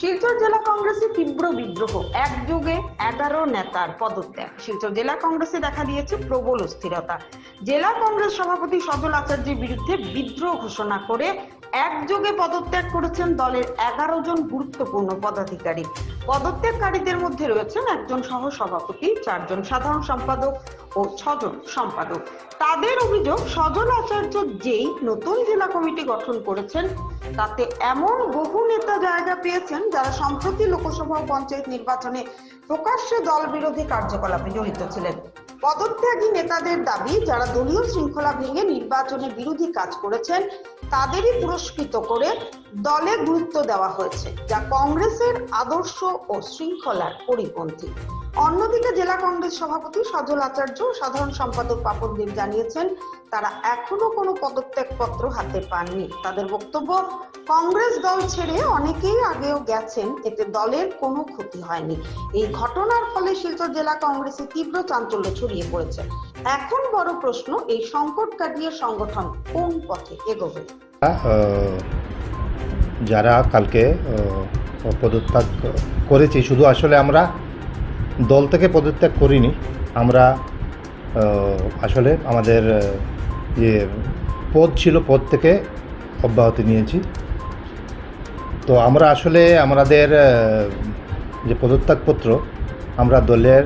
শিলচর জেলা কংগ্রেসে তীব্র বিদ্রোহ। একযোগে এগারো নেতার পদত্যাগ। শিলচর জেলা কংগ্রেসে দেখা দিয়েছে প্রবল অস্থিরতা। জেলা কংগ্রেস সভাপতি সজল আচার্যের বিরুদ্ধে বিদ্রোহ ঘোষণা করে একযোগে পদত্যাগ করেছেন দলের এগারো জন গুরুত্বপূর্ণ পদাধিকারী। পদত্যাগকারীদের মধ্যে রয়েছেন একজন সহ সভাপতি চারজন সাধারণ সম্পাদক ও ছজন সম্পাদক। তাদের অভিযোগ সজল আচার্য যেই নতুন জেলা কমিটি গঠন করেছেন, তাতে এমন বহু নেতা জায়গা পেয়েছেন যারা সম্প্রতি লোকসভা ও পঞ্চায়েত নির্বাচনে প্রকাশ্যে দল বিরোধী কার্যকলাপে জড়িত ছিলেন। পদত্যাগী নেতাদের দাবি, যারা দলীয় শৃঙ্খলা ভেঙে নির্বাচনে বিরোধী কাজ করেছেন, তাদেরই পুরস্কৃত করে দলে গুরুত্ব দেওয়া হয়েছে, যা কংগ্রেসের আদর্শ ও শৃঙ্খলার পরিপন্থী। অন্যদিকে জেলা কংগ্রেস সভাপতি সজল আচার্য সাধারণ সম্পাদক পাপন দেব জানিয়েছেন, তারা এখনও কোনো পদত্যাগপত্র হাতে পাননি। তাদের বক্তব্য, কংগ্রেস দল ছেড়ে অনেকেই আগেও গেছেন, এতে দলের কোনো ক্ষতি হয়নি। এই ঘটনার ফলে শিলচর জেলা কংগ্রেসে তীব্র চাঞ্চল্য ছড়িয়ে পড়েছে। এখন বড় প্রশ্ন, এই সংকট কাটিয়ে সংগঠন কোন পথে এগোবে? যারা কালকে পদত্যাগ করেছি, শুধু আসলে আমরা দল থেকে পদত্যাগ করিনি। আমরা আসলে আমাদের যে পদ ছিল পদ থেকে অব্যাহতি নিয়েছি। তো আমরা আসলে আমাদের যে পদত্যাগপত্র আমরা দলের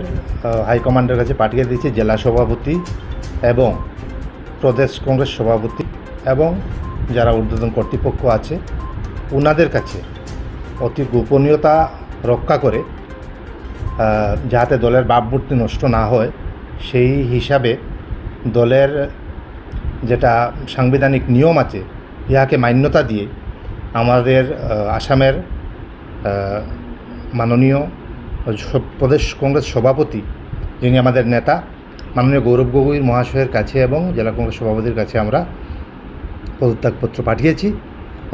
হাইকমান্ডের কাছে পাঠিয়ে দিয়েছি, জেলা সভাপতি এবং প্রদেশ কংগ্রেস সভাপতি এবং যারা ঊর্ধ্বতন কর্তৃপক্ষ আছে ওনাদের কাছে অতি গোপনীয়তা রক্ষা করে যাতে দলের ভাবমূর্তি নষ্ট না হয়, সেই হিসাবে দলের যেটা সাংবিধানিক নিয়ম আছে, ইহাকে মান্যতা দিয়ে আমাদের আসামের মাননীয় প্রদেশ কংগ্রেস সভাপতি, যিনি আমাদের নেতা, মাননীয় গৌরব গগৈ মহাশয়ের কাছে এবং জেলা কংগ্রেস সভাপতির কাছে আমরা পদত্যাগপত্র পাঠিয়েছি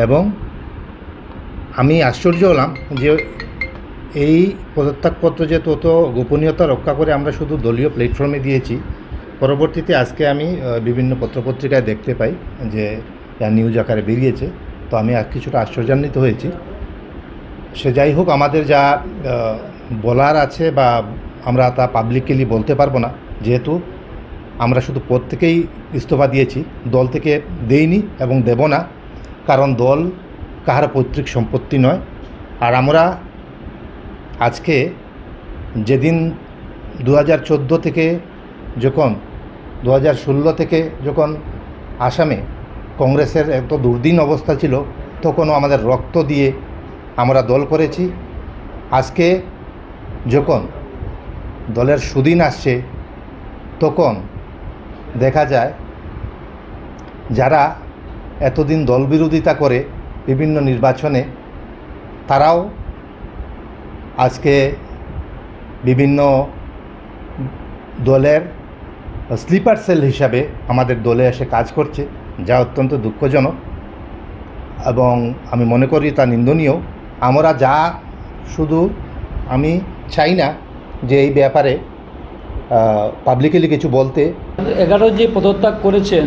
এবং আমি আশ্চর্য হলাম যে এই পদত্যাগপত্র যে তত গোপনীয়তা রক্ষা করে আমরা শুধু দলীয় প্ল্যাটফর্মে দিয়েছি, পরবর্তীতে আজকে আমি বিভিন্ন পত্রপত্রিকায় দেখতে পাই যে নিউজ আকারে বেরিয়েছে। তো আমি আর কিছুটা আশ্চর্যান্বিত হয়েছি। সে যাই হোক, আমাদের যা বলার আছে বা আমরা তা পাবলিকলি বলতে পারব না, যেহেতু আমরা শুধু পদ থেকেই ইস্তফা দিয়েছি, দল থেকে দেইনি এবং দেব না, কারণ দল কাহার পৈতৃক সম্পত্তি নয়। আর আমরা আজকে যেদিন দু হাজার চোদ্দ থেকে যখন দু হাজার ষোলো থেকে যখন আসামে কংগ্রেসের এত দুর্দিন অবস্থা ছিল, তখনও আমাদের রক্ত দিয়ে আমরা দল করেছি। আজকে যখন দলের সুদিন আসছে, তখন দেখা যায় যারা এতদিন দল বিরোধিতা করে বিভিন্ন নির্বাচনে, তারাও আজকে বিভিন্ন দলের স্লিপার সেল হিসাবে আমাদের দলে এসে কাজ করছে, যা অত্যন্ত দুঃখজনক। এবং আমি মনে করি তা নিন্দনীয়। আমরা যা শুধু আমি চাই না যে এই ব্যাপারে পাবলিকলি কিছু বলতে। এগারো যে পদত্যাগ করেছেন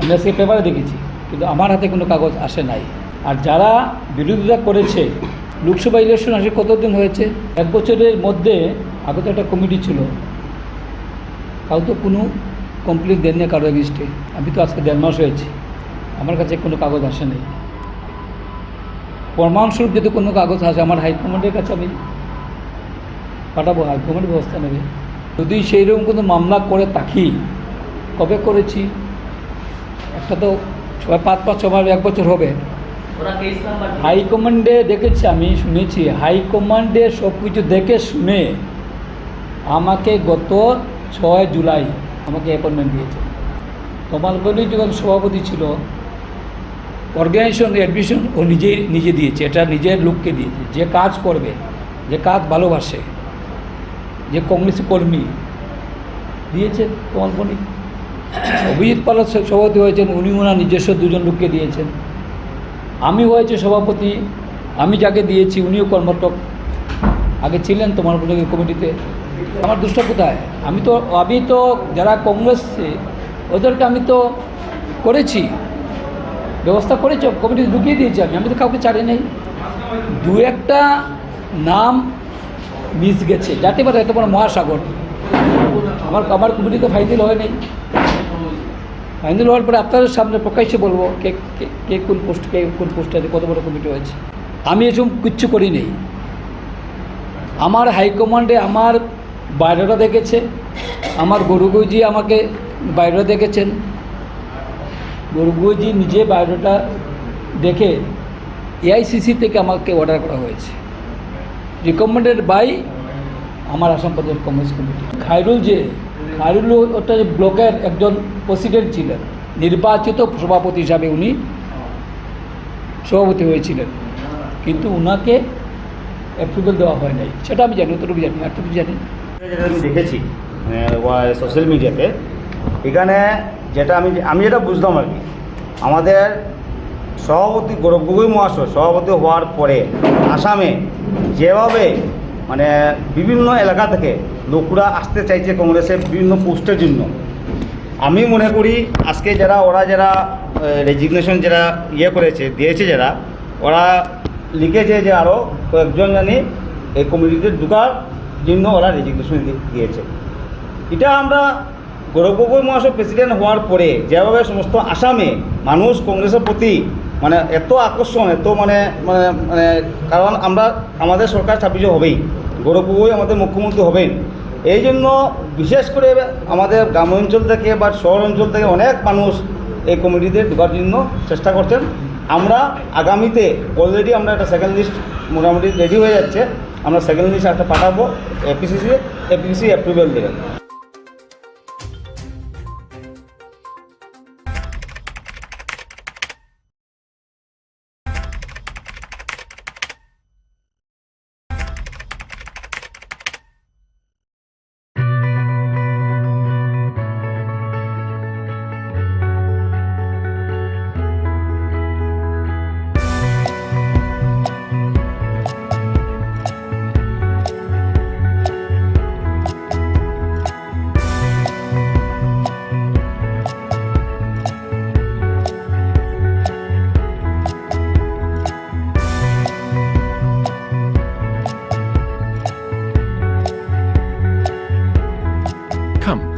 আমি আজকে পেপারে দেখেছি, কিন্তু আমার হাতে কোনো কাগজ আসে নাই। আর যারা বিরোধিতা করেছে লোকসভা ইলেকশন আসে কতদিন হয়েছে? এক বছরের মধ্যে আগে তো একটা কমিটি ছিল। কাউ তো কোনো কমপ্লিট দেন না কারও এগেনস্টে আমি তো আজকে দেড় মাস হয়েছে। আমার কাছে কোনো কাগজ আসে নাই। প্রমাণস্বরূপ যদি কোনো কাগজ আসে, আমার হাইকমান্ডের কাছে আমি পাঠাবো হাইকমান্ড ব্যবস্থা নেবে। যদি সেই রকম কোনো মামলা করে থাকি, কবে করেছি? একটা তো ছয়, পাঁচ পাঁচ মাস, এক বছর হবে। হাইকমান্ডে দেখেছি আমি, শুনেছি। হাইকমান্ডে সব কিছু দেখে শুনে আমাকে গত ছয় জুলাই আমাকে অ্যাপয়েন্টমেন্ট দিয়েছে। তমালগলি যখন সভাপতি ছিল অর্গানাইজেশন অ্যাডমিশন ও নিজেই নিজে দিয়েছে। এটা নিজের লোককে দিয়েছে। যে কাজ করবে, যে কাজ ভালোবাসে, যে কংগ্রেস কর্মী দিয়েছেন কমলমণি অভিজিৎ পাল সভাপতি হয়েছেন, উনি ওনার নিজস্ব দুজন লোককে দিয়েছেন। আমি হয়েছে সভাপতি, আমি যাকে দিয়েছি উনিও কর্মটক আগে ছিলেন তোমার কমিটিতে। আমার দুষ্ট কোথায়? আমি তো আমি তো যারা কংগ্রেস, ওদেরকে আমি তো করেছি। ব্যবস্থা করেছি, কমিটি ঢুকিয়ে দিয়েছি আমি আমি তো কাউকে ছাড়ি নেই। দু একটা নাম মিস গেছে, যাতে পারে এত বড় মহাসাগর। আমার আমার কমিটিতে ফাইনাল হয় নাই। ফাইনাল হওয়ার পরে আপনাদের সামনে প্রকাশ্যে বলব কে, কে- কোন পোস্ট, কে কোন পোস্টে আছে কত বড় কমিটি হয়েছে। আমি এসব কিচ্ছু করি নেই আমার হাইকমান্ডে আমার বাইরেটা দেখেছে, আমার গরুগুজি আমাকে বাইরে দেখেছেন। গরুগুজি নিজে বাইরেটা দেখে এআইসিসি থেকে আমাকে অর্ডার করা হয়েছে। রিকমেন্ডেড বাই আমার আসাম প্রদেশ কংগ্রেস কমিটি। খায়রুল যে খায়রুল ওটা ব্লকের একজন প্রেসিডেন্ট ছিলেন। নির্বাচিত সভাপতি হিসাবে উনি সভাপতি হয়েছিলেন। কিন্তু উনাকে অ্যাপ্রুভেল দেওয়া হয় নাই। সেটা আমি জানি, অতটুকু জানি, এতটুকু জানি। যেটা আমি দেখেছি সোশ্যাল মিডিয়াতে এখানে যেটা আমি আমি যেটা বুঝলাম আর কি, আমাদের সভাপতি গৌরব গগৈ মহাশয় সভাপতি হওয়ার পরে আসামে যেভাবে মানে বিভিন্ন এলাকা থেকে লোকরা আসতে চাইছে কংগ্রেসের বিভিন্ন পোস্টের জন্য। আমি মনে করি আজকে যারা, ওরা যারা রেজিগনেশন যারা ইয়ে করেছে, দিয়েছে যারা, ওরা লিখেছে যে আরও কয়েকজন জানি এই কমিটিতে ঢুকার জন্য ওরা রেজিগনেশন দিয়েছে। এটা আমরা গৌরব গগৈ মহাশয় প্রেসিডেন্ট হওয়ার পরে যেভাবে সমস্ত আসামে মানুষ কংগ্রেসের প্রতি মানে এত আকর্ষণ, এত মানে মানে মানে কারণ আমরা, আমাদের সরকার ছাব্বিশে হবেই। গৌরব গগৈ আমাদের মুখ্যমন্ত্রী হবেন। এই জন্য বিশেষ করে আমাদের গ্রাম অঞ্চল থেকে বা শহর অঞ্চল থেকে অনেক মানুষ এই কমিটিতে ঢোকার জন্য চেষ্টা করছেন। আমরা আগামীতে অলরেডি আমরা একটা সেকেন্ড লিস্ট মোটামুটি রেডি হয়ে যাচ্ছে। আমরা সেকেন্ড লিস্ট একটা পাঠাবো এপিসিসি এপিসি অ্যাপ্রুভেল দেবেন।